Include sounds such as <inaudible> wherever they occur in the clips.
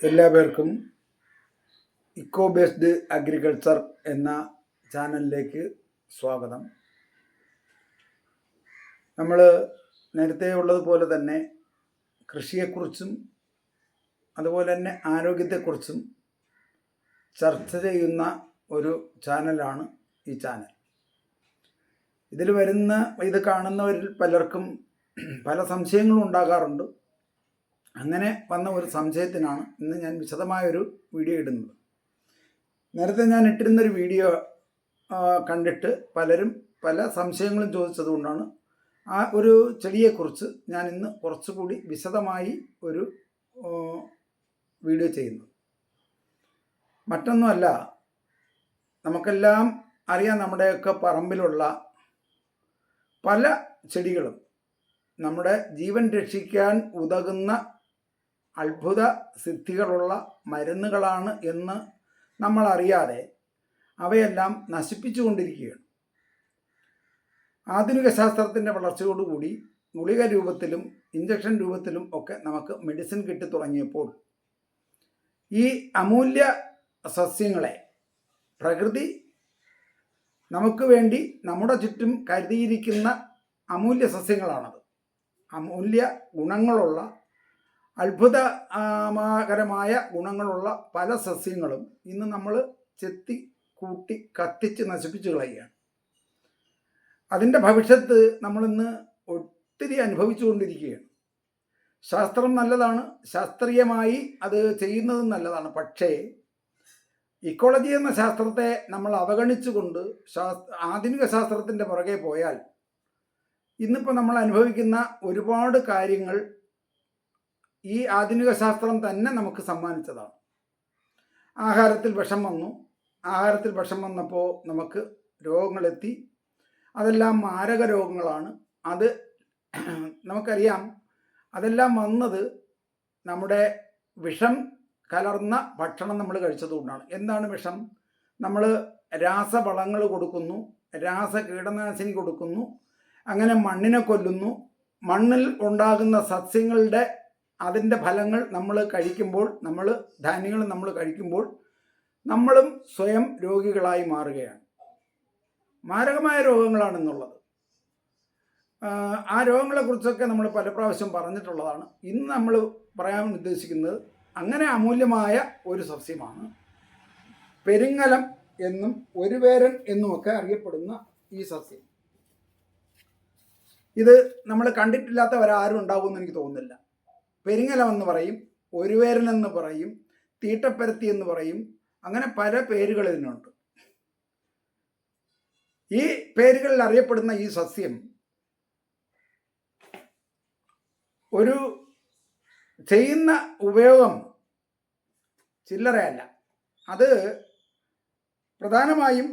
എല്ലാവർക്കും eco based agriculture എന്ന ചാനലിലേക്ക് സ്വാഗതം. നമ്മൾ നേരത്തെ ഉള്ളതുപോലെ തന്നെ കൃഷിയെക്കുറിച്ചും അതുപോലെ തന്നെ ആരോഗ്യത്തെക്കുറിച്ചും ചർച്ച ചെയ്യുന്ന ഒരു ചാനലാണ് ഈ ചാനൽ. ഇതിൽ വരുന്ന ഇത് കാണുന്നവരിൽ പലർക്കും പല സംശയങ്ങളും ഉണ്ടാകാറുണ്ട്. അങ്ങനെ വന്ന ഒരു സംശയത്തിനാണ് ഇന്ന് ഞാൻ വിശദമായൊരു വീഡിയോ ഇടുന്നത്. നേരത്തെ ഞാൻ ഇട്ടിരുന്നൊരു വീഡിയോ കണ്ടിട്ട് പലരും പല സംശയങ്ങളും ചോദിച്ചതുകൊണ്ടാണ് ആ ഒരു ചെടിയെക്കുറിച്ച് ഞാൻ ഇന്ന് കുറച്ചുകൂടി വിശദമായി ഒരു വീഡിയോ ചെയ്യുന്നു മറ്റൊന്നുമല്ല നമുക്കെല്ലാം അറിയാം നമ്മുടെയൊക്കെ പറമ്പിലുള്ള പല ചെടികളും നമ്മുടെ ജീവൻ രക്ഷിക്കാൻ ഉതകുന്ന അത്ഭുത സിദ്ധികളുള്ള മരുന്നുകളാണ് എന്ന് നമ്മൾ അറിയാതെ അവയെല്ലാം നശിപ്പിച്ചുകൊണ്ടിരിക്കുകയാണ്. ആധുനിക ശാസ്ത്രത്തിന്റെ വളർച്ചയോടുകൂടി ഗുളിക രൂപത്തിലും ഇഞ്ചക്ഷൻ രൂപത്തിലും ഒക്കെ നമുക്ക് മെഡിസിൻ കിട്ടി തുടങ്ങിയപ്പോൾ ഈ അമൂല്യ സസ്യങ്ങളെ പ്രകൃതി നമുക്ക് വേണ്ടി നമ്മുടെ ചുറ്റും കരുതിയിരിക്കുന്ന അമൂല്യ സസ്യങ്ങളാണത്. അമൂല്യ ഗുണങ്ങളുള്ള അത്ഭുതകരമായ ഗുണങ്ങളുള്ള പല സസ്യങ്ങളും ഇന്ന് നമ്മൾ ചെത്തി കൂട്ടി കത്തിച്ച് നശിപ്പിച്ചു കളയുകയാണ്. അതിന്റെ ഭവിഷ്യത്ത് നമ്മളിന്ന് ഒത്തിരി അനുഭവിച്ചുകൊണ്ടിരിക്കുകയാണ്. ശാസ്ത്രം നല്ലതാണ് ശാസ്ത്രീയമായി അത് ചെയ്യുന്നതും നല്ലതാണ്. പക്ഷേ ഇക്കോളജി എന്ന ശാസ്ത്രത്തെ നമ്മൾ അവഗണിച്ചുകൊണ്ട് ശാസ്ത്ര ആധുനിക ശാസ്ത്രത്തിന്റെ പുറകെ പോയാൽ ഇന്നിപ്പോൾ നമ്മൾ അനുഭവിക്കുന്ന ഒരുപാട് കാര്യങ്ങൾ ഈ ആധുനിക ശാസ്ത്രം തന്നെ നമുക്ക് സമ്മാനിച്ചതാണ്. ആഹാരത്തിൽ വിഷം വന്നു. ആഹാരത്തിൽ വിഷം വന്നപ്പോൾ നമുക്ക് രോഗങ്ങളെത്തി. അതെല്ലാം മാരക രോഗങ്ങളാണ്. അത് <clears throat> നമുക്കറിയാം. അതെല്ലാം വന്നത് നമ്മുടെ വിഷം കലർന്ന ഭക്ഷണം നമ്മൾ കഴിച്ചതുകൊണ്ടാണ് എന്താണ് വിഷം? നമ്മൾ രാസവളങ്ങൾ കൊടുക്കുന്നു രാസ കീടനാശിനി കൊടുക്കുന്നു അങ്ങനെ മണ്ണിനെ കൊല്ലുന്നു. മണ്ണിൽ ഉണ്ടാകുന്ന സസ്യങ്ങളുടെ അതിന്റെ ഫലങ്ങൾ നമ്മൾ കഴിക്കുമ്പോൾ നമ്മൾ ധാന്യങ്ങൾ നമ്മൾ കഴിക്കുമ്പോൾ നമ്മളും സ്വയം രോഗികളായി മാറുകയാണ്. മാരകമായ രോഗങ്ങളാണെന്നുള്ളത്. ആ രോഗങ്ങളെക്കുറിച്ചൊക്കെ നമ്മൾ പല പ്രാവശ്യം പറഞ്ഞിട്ടുള്ളതാണ്. ഇന്ന് നമ്മൾ പറയാൻ ഉദ്ദേശിക്കുന്നത് അങ്ങനെ അമൂല്യമായ ഒരു സസ്യമാണ് പെരിങ്ങലം എന്നും ഒരുവേരൻ എന്നുമൊക്കെ അറിയപ്പെടുന്ന ഈ സസ്യം. ഇത് നമ്മൾ കണ്ടിട്ടില്ലാത്തവരാരും ഉണ്ടാവുമെന്ന് എനിക്ക് തോന്നുന്നില്ല. പെരിങ്ങലം എന്ന് പറയും ഒരുവേരൻ എന്ന് പറയും തീട്ടപ്പരത്തി എന്ന് പറയും അങ്ങനെ പല പേരുകൾ ഇതിനുണ്ട്. ഈ പേരുകളിൽ അറിയപ്പെടുന്ന ഈ സസ്യം ഒരു ചെയ്യുന്ന ഉപയോഗം ചില്ലറയല്ല. അത് പ്രധാനമായും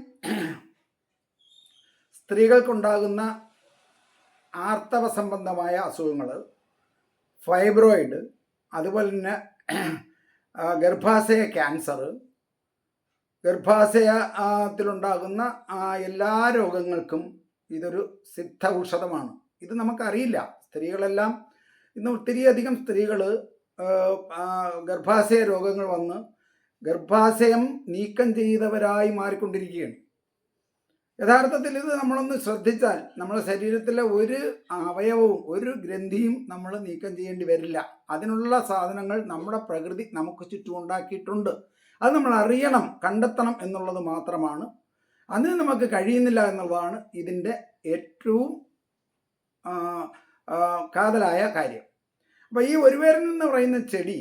സ്ത്രീകൾക്കുണ്ടാകുന്ന ആർത്തവ സംബന്ധമായ അസുഖങ്ങൾ ഫൈബ്രോയിഡ് അതുപോലെ തന്നെ ഗർഭാശയ ക്യാൻസർ ഗർഭാശയത്തിലുണ്ടാകുന്ന എല്ലാ രോഗങ്ങൾക്കും ഇതൊരു സിദ്ധ ഔഷധമാണ് ഇത് നമുക്കറിയില്ല. സ്ത്രീകളെല്ലാം ഇന്ന് ഒത്തിരിയധികം സ്ത്രീകൾ ഗർഭാശയ രോഗങ്ങൾ വന്ന് ഗർഭാശയം നീക്കം ചെയ്തവരായി മാറിക്കൊണ്ടിരിക്കുകയാണ്. യഥാർത്ഥത്തിൽ ഇത് നമ്മളൊന്ന് ശ്രദ്ധിച്ചാൽ നമ്മുടെ ശരീരത്തിലെ ഒരു അവയവവും ഒരു ഗ്രന്ഥിയും നമ്മൾ നീക്കം ചെയ്യേണ്ടി വരില്ല. അതിനുള്ള സാധനങ്ങൾ നമ്മുടെ പ്രകൃതി നമുക്ക് ചുറ്റും ഉണ്ടാക്കിയിട്ടുണ്ട്. അത് നമ്മൾ അറിയണം കണ്ടെത്തണം എന്നുള്ളത് മാത്രമാണ്. അതിന് നമുക്ക് കഴിയുന്നില്ല എന്നുള്ളതാണ് ഇതിന്റെ ഏറ്റവും കാതലായ കാര്യം. അപ്പോൾ ഈ ഒരുവേരൻ എന്ന് പറയുന്ന ചെടി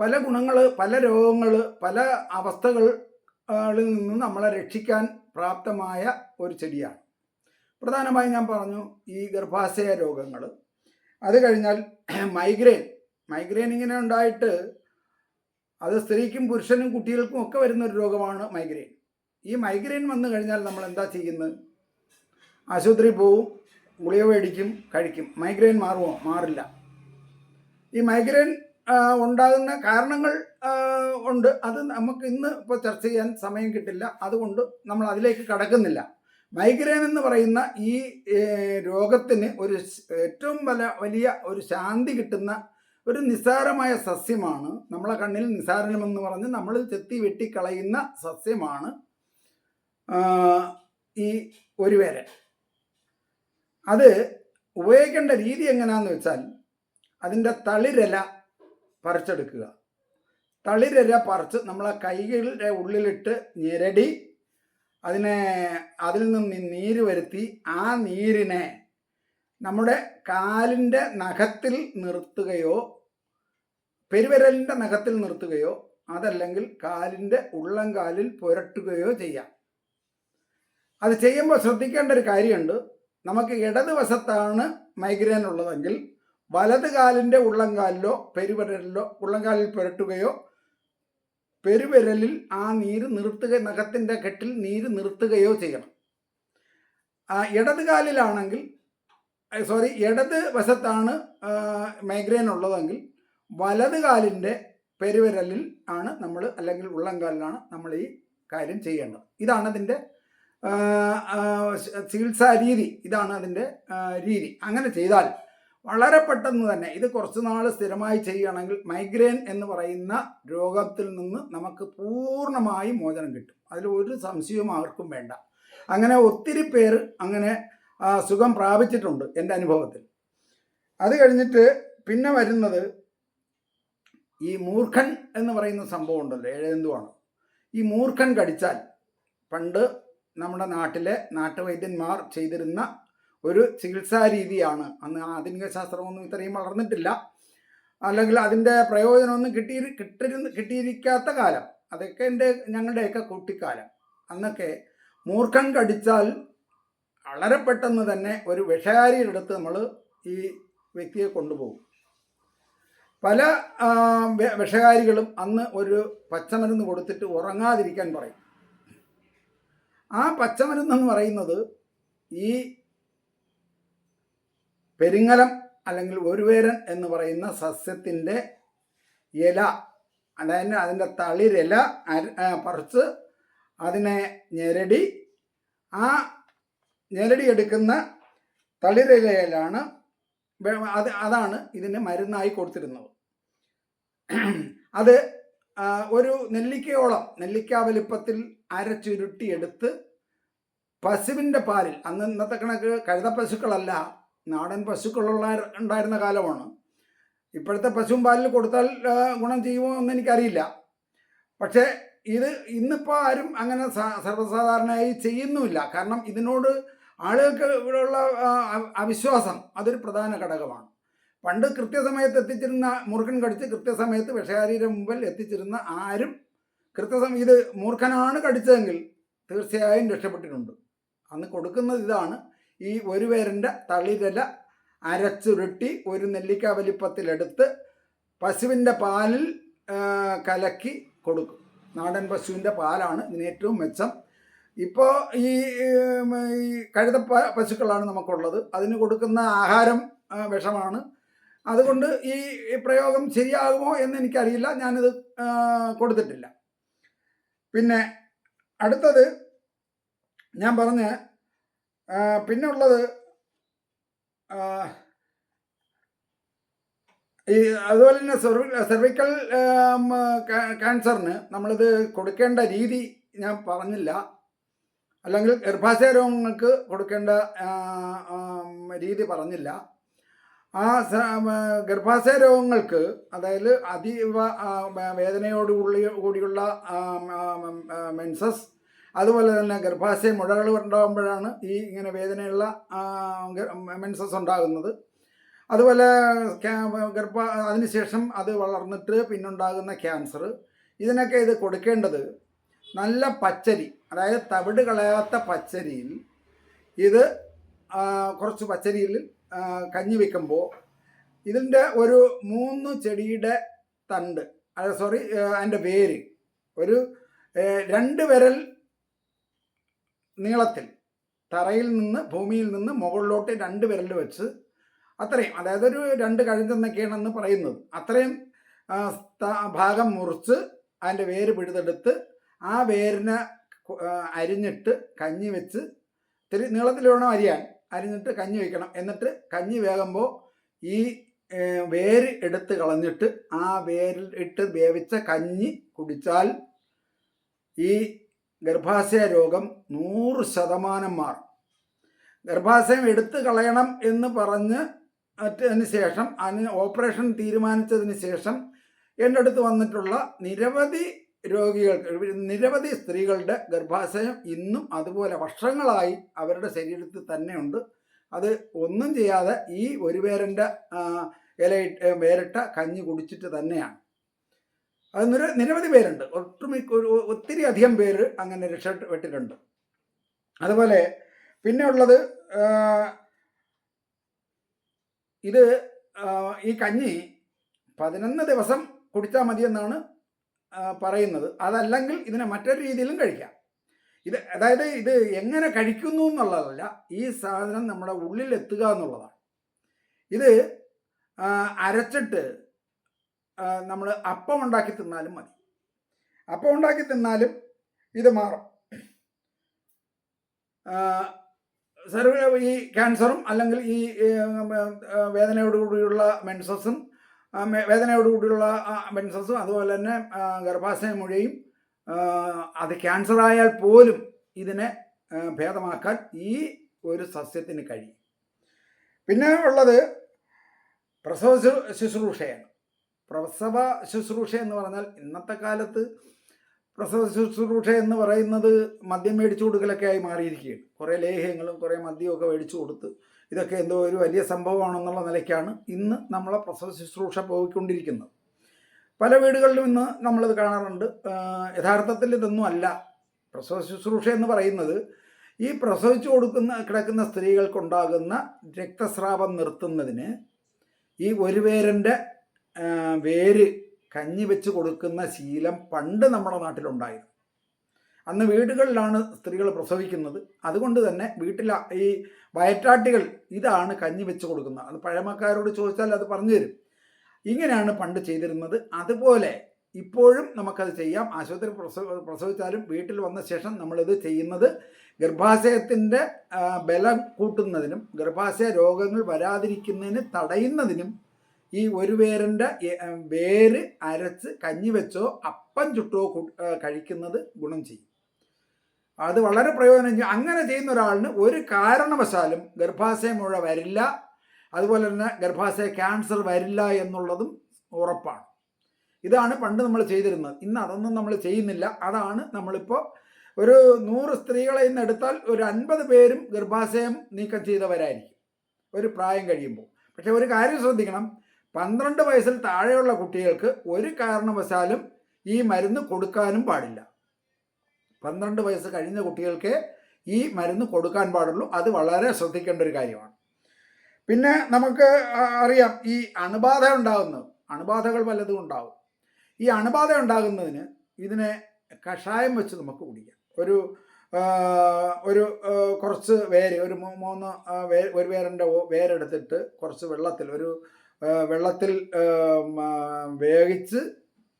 പല ഗുണങ്ങൾ പല രോഗങ്ങൾ പല അവസ്ഥകളിൽ നിന്നും നമ്മളെ രക്ഷിക്കാൻ പ്രാപ്തമായ ഒരു ചെടിയാണ്. പ്രധാനമായും ഞാൻ പറഞ്ഞു ഈ ഗർഭാശയ രോഗങ്ങൾ അത് കഴിഞ്ഞാൽ <clears throat> മൈഗ്രെയിൻ മൈഗ്രെയിൻ ഇങ്ങനെ ഉണ്ടായിട്ട് അത് സ്ത്രീക്കും പുരുഷനും കുട്ടികൾക്കും ഒക്കെ വരുന്ന ഒരു രോഗമാണ് മൈഗ്രെയിൻ ഈ മൈഗ്രെയിൻ വന്നു കഴിഞ്ഞാൽ നമ്മൾ എന്താ ചെയ്യുന്നത്? ആശുപത്രി പോവും ഗുളിക മേടിക്കും കഴിക്കും. മൈഗ്രെയിൻ മാറുമോ മാറില്ല. ഈ മൈഗ്രെയിൻ ഉണ്ടാകുന്ന കാരണങ്ങൾ ഉണ്ട്. അത് നമുക്ക് ഇന്ന് ഇപ്പോൾ ചർച്ച ചെയ്യാൻ സമയം കിട്ടില്ല. അതുകൊണ്ട് നമ്മൾ അതിലേക്ക് കടക്കുന്നില്ല. മൈഗ്രെയിൻ എന്ന് പറയുന്ന ഈ രോഗത്തിന് ഒരു ഏറ്റവും വല വലിയ ഒരു ശാന്തി കിട്ടുന്ന ഒരു നിസ്സാരമായ സസ്യമാണ്. നമ്മളെ കണ്ണിൽ നിസ്സാരമെന്ന് പറഞ്ഞ് നമ്മൾ ചെത്തി വെട്ടിക്കളയുന്ന സസ്യമാണ് ഈ ഒരു വേര അത് ഉപയോഗിക്കേണ്ട രീതി എങ്ങനെയാന്ന് വെച്ചാൽ അതിന്റെ തളിരല പറിച്ചെടുക്കുക. തളിരര പറിച്ച് നമ്മളെ കൈകളുടെ ഉള്ളിലിട്ട് ഞെരടി അതിനെ അതിൽ നിന്ന് നീര് വരുത്തി ആ നീരിനെ നമ്മുടെ കാലിന്റെ നഖത്തിൽ നിർത്തുകയോ പെരുവിരലിന്റെ നഖത്തിൽ നിർത്തുകയോ അതല്ലെങ്കിൽ കാലിന്റെ ഉള്ളംകാലിൽ പുരട്ടുകയോ ചെയ്യാം. അത് ചെയ്യുമ്പോൾ ശ്രദ്ധിക്കേണ്ട ഒരു കാര്യമുണ്ട്. നമുക്ക് ഇടതുവശത്താണ് മൈഗ്രെയിൻ ഉള്ളതെങ്കിൽ വലത് കാലിന്റെ ഉള്ളംകാലിലോ പെരുവിരലിലോ ഉള്ളംകാലിൽ പുരട്ടുകയോ പെരുവിരലിൽ ആ നീര് നിർത്തുക നഖത്തിന്റെ കെട്ടിൽ നീര് നിർത്തുകയോ ചെയ്യണം. ഇടത് കാലിലാണെങ്കിൽ സോറി ഇടത് വശത്താണ് മൈഗ്രെയിൻ ഉള്ളതെങ്കിൽ വലത് കാലിന്റെ പെരുവിരലിൽ ആണ് നമ്മൾ അല്ലെങ്കിൽ ഉള്ളംകാലിലാണ് നമ്മൾ ഈ കാര്യം ചെയ്യേണ്ടത്. ഇതാണ് അതിന്റെ ചികിത്സാ രീതി. ഇതാണ് അതിന്റെ രീതി. അങ്ങനെ ചെയ്താൽ വളരെ പെട്ടെന്ന് തന്നെ ഇത് കുറച്ച് നാൾ സ്ഥിരമായി ചെയ്യുകയാണെങ്കിൽ മൈഗ്രെയിൻ എന്ന് പറയുന്ന രോഗത്തിൽ നിന്ന് നമുക്ക് പൂർണമായി മോചനം കിട്ടും. അതിൽ ഒരു സംശയവും ആർക്കും വേണ്ട. അങ്ങനെ ഒത്തിരി പേർ അങ്ങനെ സുഖം പ്രാപിച്ചിട്ടുണ്ട് എന്റെ അനുഭവത്തിൽ. അത് കഴിഞ്ഞിട്ട് പിന്നെ വരുന്നത് ഈ മൂർഖൻ എന്ന് പറയുന്ന സംഭവം ഉണ്ടല്ലോ ഏഴെന്തുവാണ് ഈ മൂർഖൻ കടിച്ചാൽ പണ്ട് നമ്മുടെ നാട്ടിലെ നാട്ടുവൈദ്യന്മാർ ചെയ്തിരുന്ന ഒരു ചികിത്സാ രീതിയാണ്. അന്ന് ആധുനിക ശാസ്ത്രമൊന്നും ഇത്രയും വളർന്നിട്ടില്ല. അല്ലെങ്കിൽ അതിന്റെ പ്രയോജനമൊന്നും കിട്ടി കിട്ടിരുന്ന കിട്ടിയിരിക്കാത്ത കാലം. അതൊക്കെ എന്റെ ഞങ്ങളുടെയൊക്കെ കുട്ടിക്കാലം. അന്നൊക്കെ മൂർഖൻ കടിച്ചാൽ വളരെ പെട്ടെന്ന് തന്നെ ഒരു വിഷകാരിയുടെ അടുത്ത് നമ്മൾ ഈ വ്യക്തിയെ കൊണ്ടുപോകും. പല വിഷകാരികളും അന്ന് ഒരു പച്ചമരുന്ന് കൊടുത്തിട്ട് ഉറങ്ങാതിരിക്കാൻ പറയും. ആ പച്ചമരുന്നെന്ന് പറയുന്നത് ഈ പെരിങ്ങലം അല്ലെങ്കിൽ ഒരുവേരൻ എന്ന് പറയുന്ന സസ്യത്തിന്റെ ഇല അതായത് അതിന്റെ തളിരില പറിച്ച് അതിനെ ഞെരടി ആ ഞെരടി എടുക്കുന്ന തളിരിലയിലാണ് അത് അതാണ് ഇതിന് മരുന്നായി കൊടുത്തിരുന്നത്. അത് ഒരു നെല്ലിക്കയോളം നെല്ലിക്ക വലിപ്പത്തിൽ അരച്ചുരുട്ടിയെടുത്ത് പശുവിന്റെ പാലിൽ അന്ന് ഇന്നത്തെ കണക്ക് കഴുത പശുക്കളല്ല നാടൻ പശുക്കളുള്ള ഉണ്ടായിരുന്ന കാലമാണ്. ഇപ്പോഴത്തെ പശുവും പാലിൽ കൊടുത്താൽ ഗുണം ചെയ്യുമോ എന്ന് എനിക്കറിയില്ല. പക്ഷേ ഇത് ഇന്നിപ്പോൾ ആരും അങ്ങനെ സർവസാധാരണയായി ചെയ്യുന്നുമില്ല. കാരണം ഇതിനോട് ആളുകൾക്ക് ഇവിടെയുള്ള അവിശ്വാസം അതൊരു പ്രധാന ഘടകമാണ്. പണ്ട് കൃത്യസമയത്ത് എത്തിച്ചിരുന്ന മുറുകൻ കടിച്ച് കൃത്യസമയത്ത് വിഷകാരിയുടെ മുമ്പിൽ എത്തിച്ചിരുന്ന ആരും കൃത്യസമയം ഇത് മൂർഖനാണ് കടിച്ചതെങ്കിൽ തീർച്ചയായും രക്ഷപ്പെട്ടിട്ടുണ്ട്. അന്ന് കൊടുക്കുന്നത് ഇതാണ്. ഈ ഒരു പേരന്റെ തളിതല അരച്ചുരുട്ടി ഒരു നെല്ലിക്ക വലിപ്പത്തിലെടുത്ത് പശുവിന്റെ പാലിൽ കലക്കി കൊടുക്കും. നാടൻ പശുവിന്റെ പാലാണ് ഇതിന് ഏറ്റവും മെച്ചം. ഇപ്പോൾ ഈ കഴുത പശുക്കളാണ് നമുക്കുള്ളത്. അതിന് കൊടുക്കുന്ന ആഹാരം വിഷമാണ്. അതുകൊണ്ട് ഈ പ്രയോഗം ശരിയാകുമോ എന്ന് എനിക്കറിയില്ല. ഞാനിത് കൊടുത്തിട്ടില്ല. പിന്നെ അടുത്തത് ഞാൻ പറഞ്ഞ പിന്നെ ഉള്ളത് ഈ അതുപോലെ തന്നെ സെർവിക്കൽ ക്യാൻസറിന് നമ്മളിത് കൊടുക്കേണ്ട രീതി ഞാൻ പറഞ്ഞില്ല. അല്ലെങ്കിൽ ഗർഭാശയ രോഗങ്ങൾക്ക് കൊടുക്കേണ്ട രീതി പറഞ്ഞില്ല. ആ ഗർഭാശയ രോഗങ്ങൾക്ക് അതായത് അതീവ വേദനയോടുകൂടി കൂടിയുള്ള മെൻസസ് അതുപോലെ തന്നെ ഗർഭാശയ മുഴകൾ ഉണ്ടാകുമ്പോഴാണ് ഈ ഇങ്ങനെ വേദനയുള്ള മെൻസസ് ഉണ്ടാകുന്നത്. അതുപോലെ ഗർഭ അതിനുശേഷം അത് വളർന്നിട്ട് പിന്നുണ്ടാകുന്ന ക്യാൻസർ. ഇതിനൊക്കെ ഇത് കൊടുക്കേണ്ടത് നല്ല പച്ചരി അതായത് തവിട് കളയാത്ത പച്ചരിയിൽ ഇത് കുറച്ച് പച്ചരിയിൽ കഞ്ഞി വെക്കുമ്പോൾ ഇതിന്റെ ഒരു മൂന്ന് ചെടിയുടെ തണ്ട് സോറി അതിന്റെ വേര് ഒരു രണ്ട് വിരൽ നീളത്തിൽ തറയിൽ നിന്ന് ഭൂമിയിൽ നിന്ന് മുകളിലോട്ട് രണ്ട് വിരൽ വെച്ച് അത്രയും അതായത് ഒരു രണ്ട് കഴുതെന്നൊക്കെയാണെന്ന് പറയുന്നത്. അത്രയും ഭാഗം മുറിച്ച് അതിന്റെ വേര് പിഴുതെടുത്ത് ആ വേരിനെ അരിഞ്ഞിട്ട് കഞ്ഞി വെച്ച് ഇത്തിരി നീളത്തിൽ വേണം അരിയാൻ. അരിഞ്ഞിട്ട് കഞ്ഞി വയ്ക്കണം എന്നിട്ട് കഞ്ഞി വേകുമ്പോൾ ഈ വേര് എടുത്ത് കളഞ്ഞിട്ട് ആ വേരിൽ ഇട്ട് വേവിച്ച കഞ്ഞി കുടിച്ചാൽ ഈ ഗർഭാശയ രോഗം നൂറ് ശതമാനം മാറും. ഗർഭാശയം എടുത്തു കളയണം എന്ന് പറഞ്ഞ് അതിന് ശേഷം അതിന് ഓപ്പറേഷൻ തീരുമാനിച്ചതിന് ശേഷം എന്റെ അടുത്ത് വന്നിട്ടുള്ള നിരവധി രോഗികൾക്ക് നിരവധി സ്ത്രീകളുടെ ഗർഭാശയം ഇന്നും അതുപോലെ വർഷങ്ങളായി അവരുടെ ശരീരത്തിൽ തന്നെയുണ്ട്. അത് ഒന്നും ചെയ്യാതെ ഈ ഒരു പേരന്റെ ഇലയിട്ട് വേറിട്ട കഞ്ഞി കുടിച്ചിട്ട് തന്നെയാണ്. അത് നിര നിരവധി പേരുണ്ട്. ഒട്ടുമിക്ക ഒരു ഒത്തിരി അധികം പേര് അങ്ങനെ രക്ഷപ്പെട്ടിട്ടുണ്ട്. അതുപോലെ പിന്നെ ഉള്ളത് ഇത് ഈ കഞ്ഞി പതിനൊന്ന് ദിവസം കുടിച്ചാൽ മതിയെന്നാണ് പറയുന്നത്. അതല്ലെങ്കിൽ ഇതിനെ മറ്റൊരു രീതിയിലും കഴിക്കാം. ഇത് അതായത് ഇത് എങ്ങനെ കഴിക്കുന്നു എന്നുള്ളതല്ല ഈ സാധനം നമ്മുടെ ഉള്ളിൽ എത്തുക എന്നുള്ളതാണ്. ഇത് അരച്ചിട്ട് നമ്മൾ അപ്പം ഉണ്ടാക്കി തിന്നാലും മതി. അപ്പം ഉണ്ടാക്കി തിന്നാലും ഇത് മാറും. സർവ ഈ ക്യാൻസറും അല്ലെങ്കിൽ ഈ വേദനയോടുകൂടിയുള്ള മെൻസസും വേദനയോടുകൂടിയുള്ള മെൻസസും അതുപോലെ തന്നെ ഗർഭാശയ മുഴയും അത് ക്യാൻസർ ആയാൽ പോലും ഇതിനെ ഭേദമാക്കാൻ ഈ ഒരു സസ്യത്തിന് കഴിയും. പിന്നെ ഉള്ളത് പ്രസവ ശുശ്രൂഷയാണ്. പ്രസവ ശുശ്രൂഷ എന്ന് പറഞ്ഞാൽ ഇന്നത്തെ കാലത്ത് പ്രസവ ശുശ്രൂഷ എന്ന് പറയുന്നത് മദ്യം മേടിച്ചു കൊടുക്കലൊക്കെ ആയി മാറിയിരിക്കുകയാണ്. കുറേ ലേഹ്യങ്ങളും കുറേ മദ്യമൊക്കെ മേടിച്ചു കൊടുത്ത് ഇതൊക്കെ എന്തോ ഒരു വലിയ സംഭവമാണെന്നുള്ള നിലയ്ക്കാണ് ഇന്ന് നമ്മളെ പ്രസവ ശുശ്രൂഷ പോയിക്കൊണ്ടിരിക്കുന്നത്. പല വീടുകളിലും ഇന്ന് നമ്മളത് കാണാറുണ്ട്. യഥാർത്ഥത്തിൽ ഇതൊന്നും അല്ല. പ്രസവ ശുശ്രൂഷ എന്ന് പറയുന്നത് ഈ പ്രസവിച്ചു കൊടുക്കുന്ന കിടക്കുന്ന സ്ത്രീകൾക്കുണ്ടാകുന്ന രക്തസ്രാവം നിർത്തുന്നതിന് ഈ ഒരു പേരന്റെ വേര് കഞ്ഞി വെച്ച് കൊടുക്കുന്ന ശീലം പണ്ട് നമ്മുടെ നാട്ടിലുണ്ടായിരുന്നു. അന്ന് വീടുകളിലാണ് സ്ത്രീകൾ പ്രസവിക്കുന്നത്. അതുകൊണ്ട് തന്നെ വീട്ടിൽ ഈ വയറ്റാട്ടികൾ ഇതാണ് കഞ്ഞി വെച്ച് കൊടുക്കുന്നത്. അത് പഴമക്കാരോട് ചോദിച്ചാൽ അത് പറഞ്ഞു തരും. ഇങ്ങനെയാണ് പണ്ട് ചെയ്തിരുന്നത്. അതുപോലെ ഇപ്പോഴും നമുക്കത് ചെയ്യാം. ആശുപത്രി പ്രസവ പ്രസവിച്ചാലും വീട്ടിൽ വന്ന ശേഷം നമ്മളിത് ചെയ്യുന്നത് ഗർഭാശയത്തിന്റെ ബലം കൂട്ടുന്നതിനും ഗർഭാശയ രോഗങ്ങൾ വരാതിരിക്കുന്നതിന് തടയുന്നതിനും ഈ ഒരു വേരന്റെ വേര് അരച്ച് കഞ്ഞി വെച്ചോ അപ്പം ചുട്ടോ കഴിക്കുന്നത് ഗുണം ചെയ്യും. അത് വളരെ പ്രയോജനം ചെയ്യും. അങ്ങനെ ചെയ്യുന്ന ഒരാളിന് ഒരു കാരണവശാലും ഗർഭാശയ മുഴ വരില്ല. അതുപോലെ തന്നെ ഗർഭാശയ ക്യാൻസർ വരില്ല എന്നുള്ളതും ഉറപ്പാണ്. ഇതാണ് പണ്ട് നമ്മൾ ചെയ്തിരുന്നത്. ഇന്ന് അതൊന്നും നമ്മൾ ചെയ്യുന്നില്ല. അതാണ് നമ്മളിപ്പോൾ ഒരു നൂറ് സ്ത്രീകളെ ഇന്ന് എടുത്താൽ ഒരു അൻപത് പേരും ഗർഭാശയം നീക്കം ചെയ്തവരായിരിക്കും. ഒരു പ്രായം കഴിയുമ്പോൾ. പക്ഷെ ഒരു കാര്യം ശ്രദ്ധിക്കണം. പന്ത്രണ്ട് വയസ്സിൽ താഴെയുള്ള കുട്ടികൾക്ക് ഒരു കാരണവശാലും ഈ മരുന്ന് കൊടുക്കാനും പാടില്ല. പന്ത്രണ്ട് വയസ്സ് കഴിഞ്ഞ കുട്ടികൾക്ക് ഈ മരുന്ന് കൊടുക്കാൻ പാടുള്ളൂ. അത് വളരെ ശ്രദ്ധിക്കേണ്ട ഒരു കാര്യമാണ്. പിന്നെ നമുക്ക് അറിയാം ഈ അണുബാധ ഉണ്ടാകുന്നത്. അണുബാധകൾ പലതും ഉണ്ടാവും. ഈ അണുബാധ ഉണ്ടാകുന്നതിന് ഇതിനെ കഷായം വെച്ച് നമുക്ക് കുടിക്കാം. ഒരു ഒരു കുറച്ച് വേര് ഒരു മൂന്ന് ഒരു വേരന്റെ വേരെടുത്തിട്ട് കുറച്ച് വെള്ളത്തിൽ ഒരു വെള്ളത്തിൽ വേവിച്ച്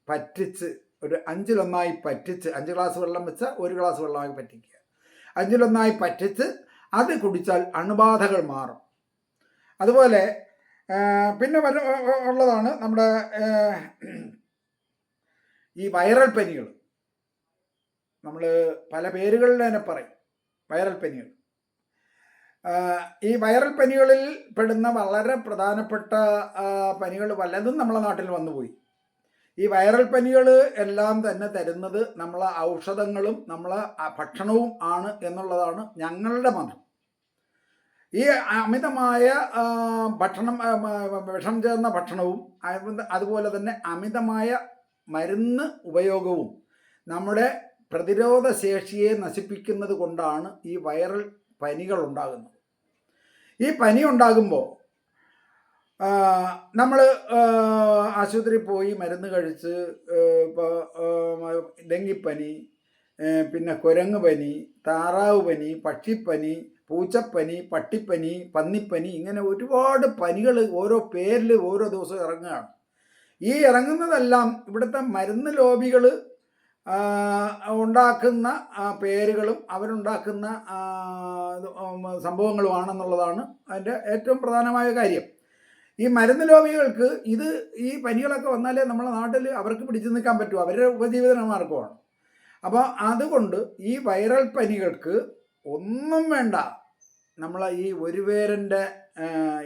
പറ്റിച്ച് ഒരു അഞ്ചിലൊന്നായി പറ്റിച്ച് അഞ്ച് ഗ്ലാസ് വെള്ളം വെച്ചാൽ ഒരു ഗ്ലാസ് വെള്ളമായി പറ്റിക്കുക. അഞ്ചിലൊന്നായി പറ്റിച്ച് അത് കുടിച്ചാൽ അണുബാധകൾ മാറും. അതുപോലെ പിന്നെ ഉള്ളതാണ് നമ്മുടെ ഈ വൈറൽ പനികൾ നമ്മൾ പല പേരുകളിൽ തന്നെ പറയും വൈറൽ പനികൾ ഈ വൈറൽ പനികളിൽ പെടുന്ന വളരെ പ്രധാനപ്പെട്ട പനികൾ വല്ലതും നമ്മളെ നാട്ടിൽ വന്നുപോയി ഈ വൈറൽ പനികൾ എല്ലാം തന്നെ തരുന്നത് നമ്മളെ ഔഷധങ്ങളും നമ്മളെ ഭക്ഷണവും ആണ് എന്നുള്ളതാണ് ഞങ്ങളുടെ മതം ഈ അമിതമായ ഭക്ഷണം വിഷം ചേർന്ന ഭക്ഷണവും അതുപോലെ തന്നെ അമിതമായ മരുന്ന് ഉപയോഗവും നമ്മുടെ പ്രതിരോധ ശേഷിയെ നശിപ്പിക്കുന്നത് കൊണ്ടാണ് ഈ വൈറൽ പനികൾ ഉണ്ടാകുന്നത്. ഈ പനി ഉണ്ടാകുമ്പോൾ നമ്മൾ ആശുപത്രി പോയി മരുന്ന് കഴിച്ച് ഇപ്പോൾ ഡെങ്കിപ്പനി പിന്നെ കുരങ്ങ് പനി താറാവ് പനി പക്ഷിപ്പനി പൂച്ചപ്പനി പട്ടിപ്പനി പന്നിപ്പനി ഇങ്ങനെ ഒരുപാട് പനികൾ ഓരോ പേരിൽ ഓരോ ദിവസവും ഇറങ്ങുകയാണ്. ഈ ഇറങ്ങുന്നതെല്ലാം ഇവിടുത്തെ മരുന്ന് ലോബികൾ ഉണ്ടാക്കുന്ന പേരുകളും അവരുണ്ടാക്കുന്ന സംഭവങ്ങളുമാണെന്നുള്ളതാണ് അതിന്റെ ഏറ്റവും പ്രധാനമായ കാര്യം. ഈ മരുന്ന് ലോബികൾക്ക് ഇത് ഈ പനികളൊക്കെ വന്നാലേ നമ്മളെ നാട്ടിൽ അവർക്ക് പിടിച്ചു നിൽക്കാൻ പറ്റൂ. അവരുടെ ഉപജീവന മാർഗമാണ് അപ്പോൾ അതുകൊണ്ട് ഈ വൈറൽ പനികൾക്ക് ഒന്നും വേണ്ട. നമ്മൾ ഈ ഒരു പേരന്റെ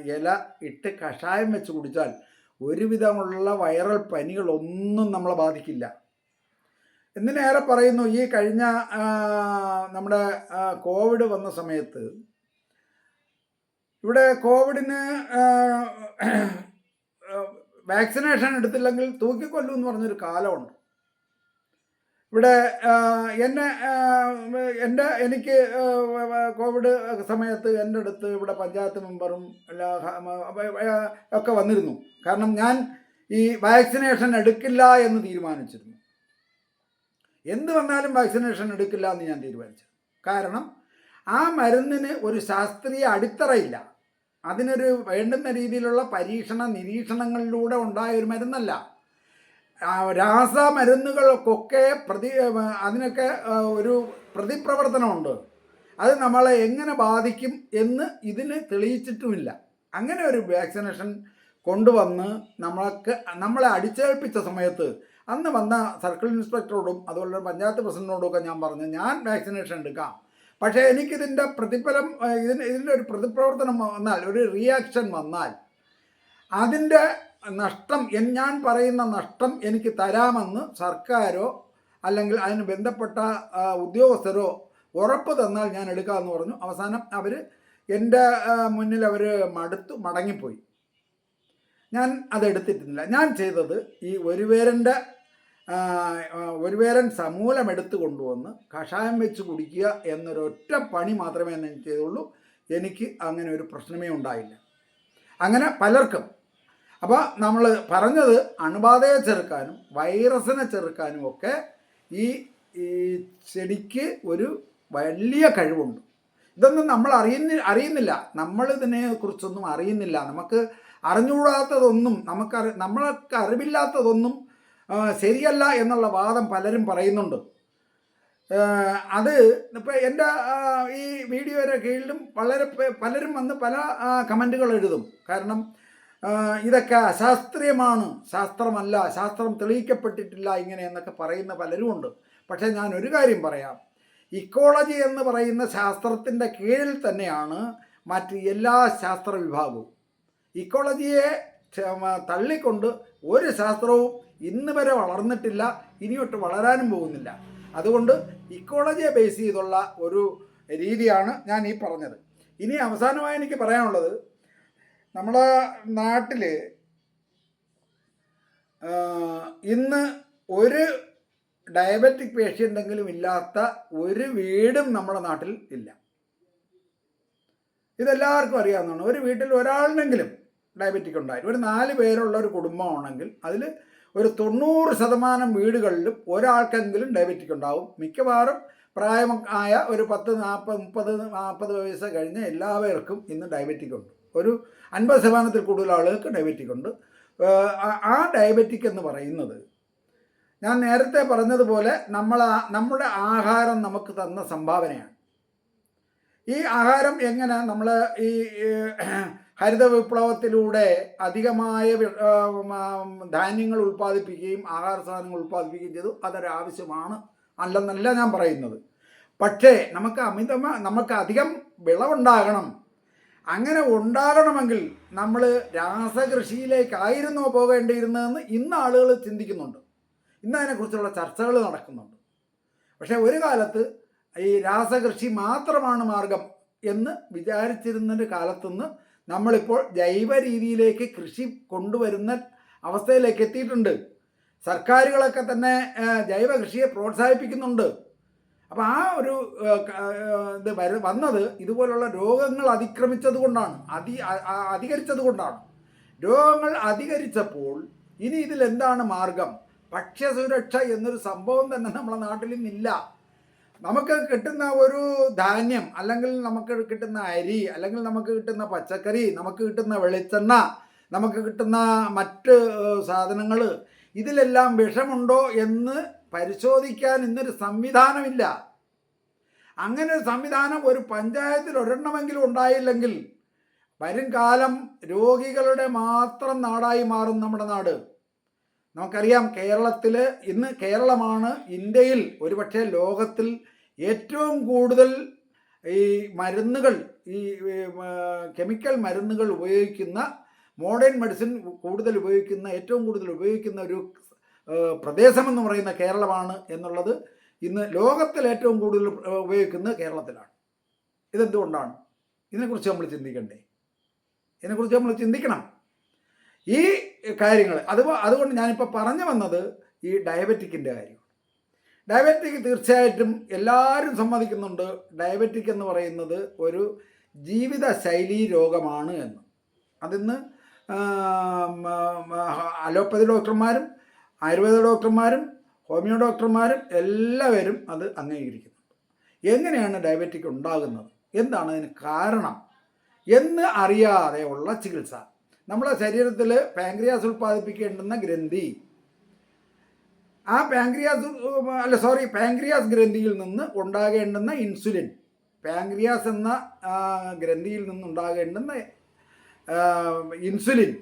ഇല ഇട്ട് കഷായം വെച്ച് കുടിച്ചാൽ ഒരുവിധമുള്ള വൈറൽ പനികളൊന്നും നമ്മളെ ബാധിക്കില്ല. എന്തിനേറെ പറയുന്നു ഈ കഴിഞ്ഞ നമ്മുടെ കോവിഡ് വന്ന സമയത്ത് ഇവിടെ കോവിഡിന് വാക്സിനേഷൻ എടുത്തില്ലെങ്കിൽ തൂക്കിക്കൊല്ലു എന്ന് പറഞ്ഞൊരു കാലമുണ്ട്. ഇവിടെ എന്നെ എന്റെ എനിക്ക് കോവിഡ് സമയത്ത് എന്റെ അടുത്ത് ഇവിടെ പഞ്ചായത്ത് മെമ്പറും ഒക്കെ വന്നിരുന്നു. കാരണം ഞാൻ ഈ വാക്സിനേഷൻ എടുക്കില്ല എന്ന് തീരുമാനിച്ചിരുന്നു. എന്ത് വന്നാലും വാക്സിനേഷൻ എടുക്കില്ല എന്ന് ഞാൻ തീരുമാനിച്ചു. കാരണം ആ മരുന്നിന് ഒരു ശാസ്ത്രീയ അടിത്തറയില്ല. അതിനൊരു വേണ്ടുന്ന രീതിയിലുള്ള പരീക്ഷണ നിരീക്ഷണങ്ങളിലൂടെ ഉണ്ടായ ഒരു മരുന്നല്ല. രാസ മരുന്നുകൾക്കൊക്കെ പ്രതി അതിനൊക്കെ ഒരു പ്രതിപ്രവർത്തനമുണ്ട്. അത് നമ്മളെ എങ്ങനെ ബാധിക്കും എന്ന് ഇതിന് തെളിയിച്ചിട്ടുമില്ല. അങ്ങനെ ഒരു വാക്സിനേഷൻ കൊണ്ടുവന്ന് നമ്മൾക്ക് നമ്മളെ അടിച്ചേൽപ്പിച്ച സമയത്ത് അന്ന് വന്ന സർക്കിൾ ഇൻസ്പെക്ടറോടും അതുപോലെ പഞ്ചായത്ത് പ്രസിഡന്റിനോടും ഒക്കെ ഞാൻ പറഞ്ഞു ഞാൻ വാക്സിനേഷൻ എടുക്കാം. പക്ഷേ എനിക്കിതിന്റെ പ്രതിഫലം ഇതിന് ഇതിന്റെ ഒരു പ്രതിപ്രവർത്തനം വന്നാൽ ഒരു റിയാക്ഷൻ വന്നാൽ അതിന്റെ നഷ്ടം ഞാൻ പറയുന്ന നഷ്ടം എനിക്ക് തരാമെന്ന് സർക്കാരോ അല്ലെങ്കിൽ അതിന് ബന്ധപ്പെട്ട ഉദ്യോഗസ്ഥരോ ഉറപ്പ് തന്നാൽ ഞാൻ എടുക്കാമെന്ന് പറഞ്ഞു. അവസാനം അവർ എന്റെ മുന്നിൽ അവർ മടുത്തു മടങ്ങിപ്പോയി. ഞാൻ അതെടുത്തിട്ടില്ല. ഞാൻ ചെയ്തത് ഈ ഒരു പേരന്റെ ഒരു പേരൻ സമൂലം എടുത്തു കൊണ്ടുവന്ന് കഷായം വെച്ച് കുടിക്കുക എന്നൊരൊറ്റ പണി മാത്രമേ എനിക്ക് ചെയ്തുള്ളൂ. എനിക്ക് അങ്ങനെ ഒരു പ്രശ്നമേ ഉണ്ടായില്ല. അങ്ങനെ പലർക്കും. അപ്പോൾ നമ്മൾ പറഞ്ഞത് അണുബാധയെ ചെറുക്കാനും വൈറസിനെ ചെറുക്കാനും ഒക്കെ ഈ ഈ ചെടിക്ക് ഒരു വലിയ കഴിവുണ്ട്. ഇതൊന്നും നമ്മൾ അറിയുന്ന അറിയുന്നില്ല. നമ്മളിതിനെ കുറിച്ചൊന്നും അറിയുന്നില്ല. നമുക്ക് അറിഞ്ഞുകൂടാത്തതൊന്നും നമുക്കറി നമ്മൾക്ക് അറിവില്ലാത്തതൊന്നും ശരിയല്ല എന്നുള്ള വാദം പലരും പറയുന്നുണ്ട്. അത് ഇപ്പോൾ എന്റെ ഈ വീഡിയോയുടെ കീഴിലും വളരെ പലരും വന്ന് പല കമന്റുകൾ എഴുതും. കാരണം ഇതൊക്കെ അശാസ്ത്രീയമാണ്. ശാസ്ത്രമല്ല. ശാസ്ത്രം തെളിയിക്കപ്പെട്ടിട്ടില്ല ഇങ്ങനെ എന്നൊക്കെ പറയുന്ന പലരും ഉണ്ട്. പക്ഷേ ഞാൻ ഒരു കാര്യം പറയാം. ഇക്കോളജി എന്ന് പറയുന്ന ശാസ്ത്രത്തിന്റെ കീഴിൽ തന്നെയാണ് മറ്റ് എല്ലാ ശാസ്ത്ര വിഭാഗവും ഇക്കോളജിയെ തള്ളിക്കൊണ്ട് ഒരു ശാസ്ത്രവും ഇന്ന് വരെ വളർന്നിട്ടില്ല ഇനിയൊട്ട് വളരാനും പോകുന്നില്ല. അതുകൊണ്ട് ഇക്കോളജിയെ ബേസ് ചെയ്തുള്ള ഒരു രീതിയാണ് ഞാൻ ഈ പറഞ്ഞത്. ഇനി അവസാനമായി എനിക്ക് പറയാനുള്ളത് നമ്മുടെ നാട്ടിൽ ഇന്ന് ഒരു ഡയബറ്റിക് പേഷ്യന്റെങ്കിലും ഇല്ലാത്ത ഒരു വീടും നമ്മുടെ നാട്ടിൽ ഇല്ല. ഇതെല്ലാവർക്കും അറിയാവുന്നതാണ്. ഒരു വീട്ടിൽ ഒരാളിനെങ്കിലും ഡയബറ്റിക് ഉണ്ടായിരുന്നു ഒരു നാല് പേരുള്ള ഒരു കുടുംബമാണെങ്കിൽ അതിൽ ഒരു തൊണ്ണൂറ് ശതമാനം വീടുകളിലും ഒരാൾക്കെങ്കിലും ഡയബറ്റിക് ഉണ്ടാവും. മിക്കവാറും പ്രായം ആയ ഒരു പത്ത് നാൽപ്പത് മുപ്പത് നാൽപ്പത് വയസ്സ് കഴിഞ്ഞ എല്ലാവർക്കും ഇന്ന് ഡയബറ്റിക് ഉണ്ട്. ഒരു അൻപത് ശതമാനത്തിൽ കൂടുതൽ ആളുകൾക്ക് ഡയബറ്റിക് ഉണ്ട്. ആ- ഡയബറ്റിക് എന്ന് പറയുന്നത് ഞാൻ നേരത്തെ പറഞ്ഞതുപോലെ നമ്മൾ നമ്മുടെ ആഹാരം നമുക്ക് തന്ന സംഭാവനയാണ്. ഈ ആഹാരം എങ്ങനെ നമ്മൾ ഈ ഹരിത വിപ്ലവത്തിലൂടെ അധികമായ ധാന്യങ്ങൾ ഉൽപ്പാദിപ്പിക്കുകയും ആഹാര സാധനങ്ങൾ ഉൽപ്പാദിപ്പിക്കുകയും ചെയ്തു. അതൊരാവശ്യമാണ് അല്ലെന്നല്ല ഞാൻ പറയുന്നത്. പക്ഷേ നമുക്ക് അമിതമാ നമുക്ക് അധികം വിളവുണ്ടാകണം. അങ്ങനെ ഉണ്ടാകണമെങ്കിൽ നമ്മൾ രാസകൃഷിയിലേക്കായിരുന്നോ പോകേണ്ടിയിരുന്നതെന്ന് ഇന്ന് ആളുകൾ ചിന്തിക്കുന്നുണ്ട്. ഇന്ന് അതിനെക്കുറിച്ചുള്ള ചർച്ചകൾ നടക്കുന്നുണ്ട്. പക്ഷേ ഒരു കാലത്ത് ഈ രാസകൃഷി മാത്രമാണ് മാർഗം എന്ന് വിചാരിച്ചിരുന്നൊരു കാലത്തുനിന്ന് നമ്മളിപ്പോൾ ജൈവ രീതിയിലേക്ക് കൃഷി കൊണ്ടുവരുന്ന അവസ്ഥയിലേക്ക് എത്തിയിട്ടുണ്ട്. സർക്കാരുകളൊക്കെ തന്നെ ജൈവ കൃഷിയെ പ്രോത്സാഹിപ്പിക്കുന്നുണ്ട്. അപ്പോൾ ആ ഒരു ഇത് വര വന്നത് ഇതുപോലുള്ള രോഗങ്ങൾ അതിക്രമിച്ചത് കൊണ്ടാണ്. അതി അധികരിച്ചത് കൊണ്ടാണ്. രോഗങ്ങൾ അധികരിച്ചപ്പോൾ ഇനി ഇതിൽ എന്താണ് മാർഗം? ഭക്ഷ്യസുരക്ഷ എന്നൊരു സംഭവം തന്നെ നമ്മളെ നാട്ടിൽ ഇന്നില്ല നമുക്ക് കിട്ടുന്ന ഒരു ധാന്യം അല്ലെങ്കിൽ നമുക്ക് കിട്ടുന്ന അരി അല്ലെങ്കിൽ നമുക്ക് കിട്ടുന്ന പച്ചക്കറി നമുക്ക് കിട്ടുന്ന വെളിച്ചെണ്ണ നമുക്ക് കിട്ടുന്ന മറ്റ് സാധനങ്ങൾ ഇതിലെല്ലാം വിഷമുണ്ടോ എന്ന് പരിശോധിക്കാൻ ഇന്നൊരു സംവിധാനമില്ല. അങ്ങനെ ഒരു സംവിധാനം ഒരു പഞ്ചായത്തിൽ ഒരെണ്ണമെങ്കിലും ഉണ്ടായില്ലെങ്കിൽ വരും കാലം രോഗികളുടെ മാത്രം നാടായി മാറും നമ്മുടെ നാട്. നമുക്കറിയാം കേരളത്തിൽ ഇന്ന് കേരളമാണ് ഇന്ത്യയിൽ ഒരുപക്ഷെ ലോകത്തിൽ ഏറ്റവും കൂടുതൽ ഈ മരുന്നുകൾ ഈ കെമിക്കൽ മരുന്നുകൾ ഉപയോഗിക്കുന്ന മോഡേൺ മെഡിസിൻ കൂടുതൽ ഉപയോഗിക്കുന്ന ഏറ്റവും കൂടുതൽ ഉപയോഗിക്കുന്ന ഒരു പ്രദേശമെന്ന് പറയുന്ന കേരളമാണ് എന്നുള്ളത് ഇന്ന് ലോകത്തിൽ ഏറ്റവും കൂടുതൽ ഉപയോഗിക്കുന്നത് കേരളത്തിലാണ്. ഇതെന്തുകൊണ്ടാണ്? ഇതിനെക്കുറിച്ച് നമ്മൾ ചിന്തിക്കണ്ടേ? ഇതിനെക്കുറിച്ച് നമ്മൾ ചിന്തിക്കണം. ഈ കാര്യങ്ങൾ അത് അതുകൊണ്ട് ഞാനിപ്പോൾ പറഞ്ഞു വന്നത് ഈ ഡയബറ്റിക്കിന്റെ കാര്യം. ഡയബറ്റിക് തീർച്ചയായിട്ടും എല്ലാവരും സമ്മതിക്കുന്നുണ്ട്. ഡയബറ്റിക് എന്ന് പറയുന്നത് ഒരു ജീവിതശൈലി രോഗമാണ് എന്ന്. അതിന്ന് അലോപ്പതി ഡോക്ടർമാരും ആയുർവേദ ഡോക്ടർമാരും ഹോമിയോ ഡോക്ടർമാരും എല്ലാവരും അത് അംഗീകരിക്കുന്നു എങ്ങനെയാണ് ഡയബറ്റിക് ഉണ്ടാകുന്നത്? എന്താണ് അതിന് കാരണം? എന്ന് അറിയാതെയുള്ള ചികിത്സ. നമ്മുടെ ശരീരത്തിൽ പാങ്ക്രിയാസ് ഉൽപ്പാദിപ്പിക്കേണ്ടുന്ന ഗ്രന്ഥി. ആ പാങ്ക്രിയാസ് അല്ല സോറി പാങ്ക്രിയാസ് ഗ്രന്ഥിയിൽ നിന്ന് ഉണ്ടാകേണ്ടുന്ന ഇൻസുലിൻ പാങ്ക്രിയാസ് എന്ന ഗ്രന്ഥിയിൽ നിന്നുണ്ടാകേണ്ടുന്ന ഇൻസുലിൻ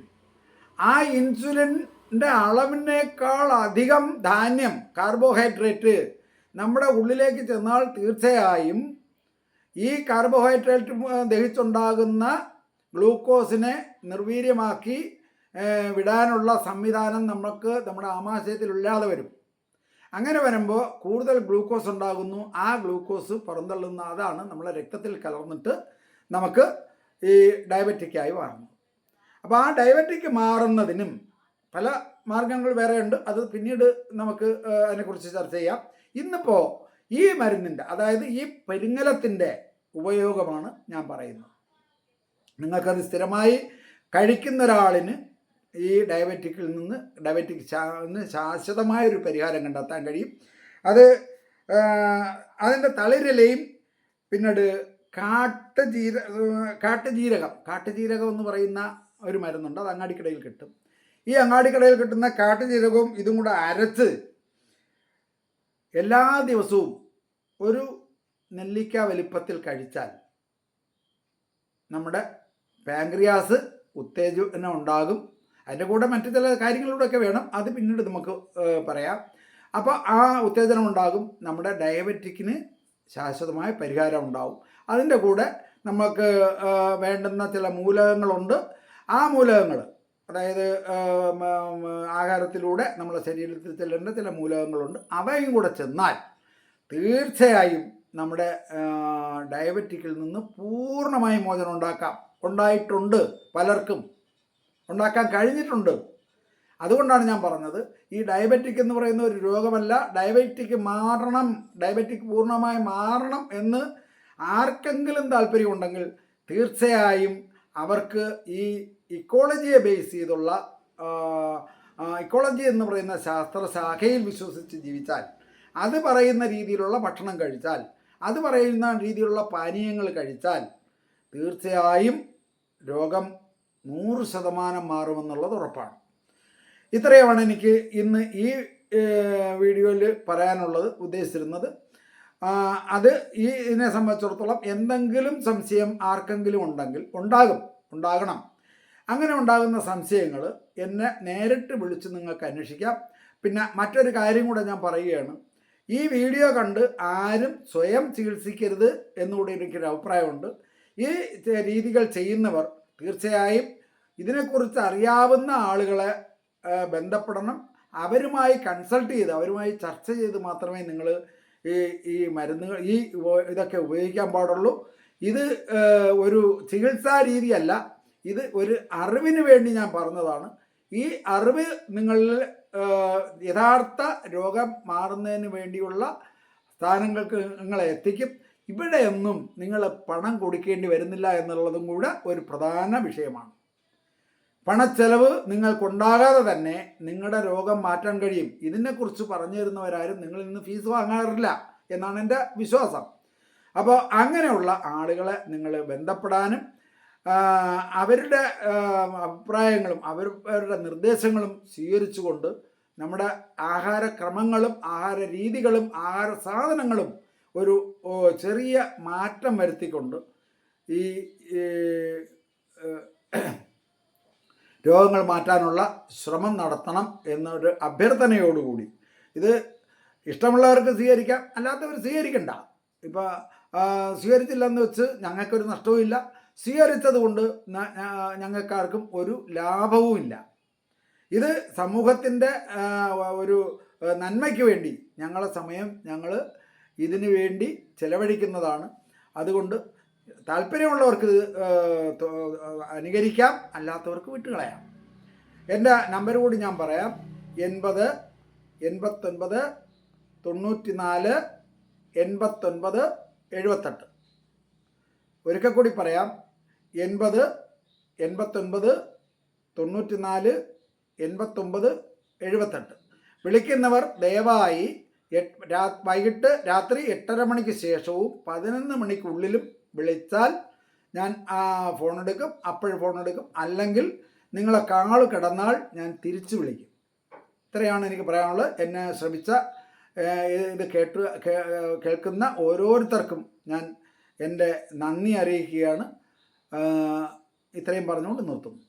ആ ഇൻസുലിന്റെ അളവിനേക്കാൾ അധികം ധാന്യം കാർബോഹൈഡ്രേറ്റ് നമ്മുടെ ഉള്ളിലേക്ക് ചെന്നാൽ തീർച്ചയായും ഈ കാർബോഹൈഡ്രേറ്റ് ദഹിച്ചുണ്ടാകുന്ന ഗ്ലൂക്കോസിനെ നിർവീര്യമാക്കി വിടാനുള്ള സംവിധാനം നമുക്ക് നമ്മുടെ ആമാശയത്തിലില്ലാതെ വരും. അങ്ങനെ വരുമ്പോൾ കൂടുതൽ ഗ്ലൂക്കോസ് ഉണ്ടാകുന്നു. ആ ഗ്ലൂക്കോസ് പുറന്തള്ളുന്ന അതാണ് നമ്മളെ രക്തത്തിൽ കലർന്നിട്ട് നമുക്ക് ഈ ഡയബറ്റിക്കായി മാറുന്നു അപ്പോൾ ആ ഡയബറ്റിക് മാറുന്നതിനും പല മാർഗങ്ങൾ വേറെയുണ്ട്. അത് പിന്നീട് നമുക്ക് അതിനെക്കുറിച്ച് ചർച്ച ചെയ്യാം. ഇന്നിപ്പോൾ ഈ മരുന്നിന്റെ അതായത് ഈ പെരിങ്ങലത്തിന്റെ ഉപയോഗമാണ് ഞാൻ പറയുന്നത്. നിങ്ങൾക്കത് സ്ഥിരമായി കഴിക്കുന്ന ഒരാളിന് ഈ ഡയബറ്റിക്കിൽ നിന്ന് ഡയബറ്റിക് ശാശ്വതമായൊരു പരിഹാരം കണ്ടെത്താൻ കഴിയും. അത് അതിന്റെ തളിരിലയും പിന്നീട് കാട്ടുജീര കാട്ടുജീരകം കാട്ടുജീരകം എന്ന് പറയുന്ന ഒരു മരുന്നുണ്ട് അത് അങ്ങാടിക്കടയിൽ കിട്ടും. ഈ അങ്ങാടിക്കടയിൽ കിട്ടുന്ന കാട്ടുജീരകവും ഇതും കൂടെ അരച്ച് എല്ലാ ദിവസവും ഒരു നെല്ലിക്ക വലിപ്പത്തിൽ കഴിച്ചാൽ നമ്മുടെ പാങ്ക്രിയാസ് ഉത്തേജനം ഉണ്ടാകും. അതിന്റെ കൂടെ മറ്റു ചില കാര്യങ്ങളിലൂടെയൊക്കെ വേണം. അത് പിന്നീട് നമുക്ക് പറയാം. അപ്പോൾ ആ ഉത്തേജനം ഉണ്ടാകും. നമ്മുടെ ഡയബറ്റിക്കിന് ശാശ്വതമായ പരിഹാരം ഉണ്ടാകും അതിന്റെ കൂടെ നമുക്ക് വേണ്ടുന്ന ചില മൂലകങ്ങളുണ്ട്. ആ മൂലകങ്ങൾ അതായത് ആഹാരത്തിലൂടെ നമ്മുടെ ശരീരത്തിൽ ചെല്ലേണ്ട ചില മൂലകങ്ങളുണ്ട്. അവയും കൂടെ ചെന്നാൽ തീർച്ചയായും നമ്മുടെ ഡയബറ്റിക്കിൽ നിന്ന് പൂർണമായും മോചനം ഉണ്ടാക്കാം. ഉണ്ടായിട്ടുണ്ട് പലർക്കും. ഉണ്ടാക്കാൻ കഴിഞ്ഞിട്ടുണ്ട്. അതുകൊണ്ടാണ് ഞാൻ പറഞ്ഞത് ഈ ഡയബറ്റിക് എന്ന് പറയുന്ന ഒരു രോഗമല്ല ഡയബറ്റിക് മാറണം ഡയബറ്റിക് പൂർണമായി മാറണം എന്ന് ആർക്കെങ്കിലും താല്പര്യമുണ്ടെങ്കിൽ തീർച്ചയായും അവർക്ക് ഈ ഇക്കോളജിയെ ബേസ് ചെയ്തുള്ള ഇക്കോളജി എന്ന് പറയുന്ന ശാസ്ത്രശാഖയിൽ വിശ്വസിച്ച് ജീവിച്ചാൽ അത് പറയുന്ന രീതിയിലുള്ള ഭക്ഷണം കഴിച്ചാൽ അത് പറയുന്ന രീതിയിലുള്ള പാനീയങ്ങൾ കഴിച്ചാൽ തീർച്ചയായും രോഗം നൂറ് ശതമാനം മാറുമെന്നുള്ളത് ഉറപ്പാണ്. ഇത്രയുമാണ് എനിക്ക് ഇന്ന് ഈ വീഡിയോയിൽ പറയാനുള്ളത് ഉദ്ദേശിച്ചിരുന്നത്. അത് ഈ ഇതിനെ സംബന്ധിച്ചിടത്തോളം എന്തെങ്കിലും സംശയം ആർക്കെങ്കിലും ഉണ്ടെങ്കിൽ ഉണ്ടാകും ഉണ്ടാകണം. അങ്ങനെ ഉണ്ടാകുന്ന സംശയങ്ങൾ എന്നെ നേരിട്ട് വിളിച്ച് നിങ്ങൾക്ക് അന്വേഷിക്കാം. പിന്നെ മറ്റൊരു കാര്യം കൂടെ ഞാൻ പറയുകയാണ്. ഈ വീഡിയോ കണ്ട് ആരും സ്വയം ചികിത്സിക്കരുത് എന്നുകൂടി എനിക്കൊരു അഭിപ്രായമുണ്ട്. ഈ രീതികൾ ചെയ്യുന്നവർ തീർച്ചയായും ഇതിനെക്കുറിച്ച് അറിയാവുന്ന ആളുകളെ ബന്ധപ്പെടണം. അവരുമായി കൺസൾട്ട് ചെയ്ത് അവരുമായി ചർച്ച ചെയ്ത് മാത്രമേ നിങ്ങൾ ഈ ഈ മരുന്നുകൾ ഈ ഇതൊക്കെ ഉപയോഗിക്കാൻ പാടുള്ളൂ. ഇത് ഒരു ചികിത്സാ രീതിയല്ല. ഇത് ഒരു അറിവിന് വേണ്ടി ഞാൻ പറഞ്ഞതാണ്. ഈ അറിവ് നിങ്ങളിൽ യഥാർത്ഥ രോഗം മാറുന്നതിന് വേണ്ടിയുള്ള സ്ഥാനങ്ങൾക്ക് നിങ്ങളെ എത്തിക്കും. ഇവിടെയൊന്നും നിങ്ങൾ പണം കൊടുക്കേണ്ടി വരുന്നില്ല എന്നുള്ളതും കൂടെ ഒരു പ്രധാന വിഷയമാണ്. പണച്ചെലവ് നിങ്ങൾക്കുണ്ടാകാതെ തന്നെ നിങ്ങളുടെ രോഗം മാറ്റാൻ കഴിയും. ഇതിനെക്കുറിച്ച് പറഞ്ഞു തരുന്നവരാരും നിങ്ങളിൽ നിന്ന് ഫീസ് വാങ്ങാറില്ല എന്നാണ് എന്റെ വിശ്വാസം. അപ്പോൾ അങ്ങനെയുള്ള ആളുകളെ നിങ്ങൾ ബന്ധപ്പെടാനും അവരുടെ അഭിപ്രായങ്ങളും അവരുടെ നിർദ്ദേശങ്ങളും സ്വീകരിച്ചുകൊണ്ട് നമ്മുടെ ആഹാരക്രമങ്ങളും ആഹാര രീതികളും ആഹാര സാധനങ്ങളും ഒരു ചെറിയ മാറ്റം വരുത്തിക്കൊണ്ട് ഈ രോഗങ്ങൾ മാറ്റാനുള്ള ശ്രമം നടത്തണം എന്നൊരു അഭ്യർത്ഥനയോടുകൂടി. ഇത് ഇഷ്ടമുള്ളവർക്ക് സ്വീകരിക്കാം അല്ലാത്തവർ സ്വീകരിക്കണ്ട. ഇപ്പോൾ സ്വീകരിച്ചില്ലെന്ന് വെച്ച് ഞങ്ങൾക്കൊരു നഷ്ടവുമില്ല സ്വീകരിച്ചത് കൊണ്ട് ഞങ്ങൾക്കാർക്കും ഒരു ലാഭവുമില്ല ഇത് സമൂഹത്തിന്റെ ഒരു നന്മയ്ക്ക് വേണ്ടി ഞങ്ങളെ സമയം ഞങ്ങൾ ഇതിനു വേണ്ടി ചെലവഴിക്കുന്നതാണ്. അതുകൊണ്ട് താല്പര്യമുള്ളവർക്ക് അനുകരിക്കാം അല്ലാത്തവർക്ക് വിട്ടുകളയാം. എന്റെ നമ്പർ കൂടി ഞാൻ പറയാം. എൺപത് എൺപത്തൊൻപത് തൊണ്ണൂറ്റി നാല് എൺപത്തൊൻപത് എഴുപത്തെട്ട്. ഒരിക്കൽ കൂടി പറയാം. എൺപത് എൺപത്തൊൻപത് തൊണ്ണൂറ്റി നാല് എൺപത്തൊൻപത് എഴുപത്തെട്ട്. വിളിക്കുന്നവർ ദയവായി വൈകിട്ട് രാത്രി എട്ടര മണിക്ക് ശേഷവും പതിനൊന്ന് മണിക്കുള്ളിലും വിളിച്ചാൽ ഞാൻ ഫോൺ എടുക്കും അപ്പോഴും ഫോൺ എടുക്കും അല്ലെങ്കിൽ നിങ്ങളെ കാൾ കിടന്നാൽ ഞാൻ തിരിച്ചു വിളിക്കും. ഇത്രയാണ് എനിക്ക് പറയാനുള്ളത്. എന്നെ ശ്രമിച്ച ഇത് കേട്ട് കേൾക്കുന്ന ഓരോരുത്തർക്കും ഞാൻ എന്റെ നന്ദി അറിയിക്കുകയാണ്. ഇത്രയും പറഞ്ഞുകൊണ്ട് നിർത്തുന്നു.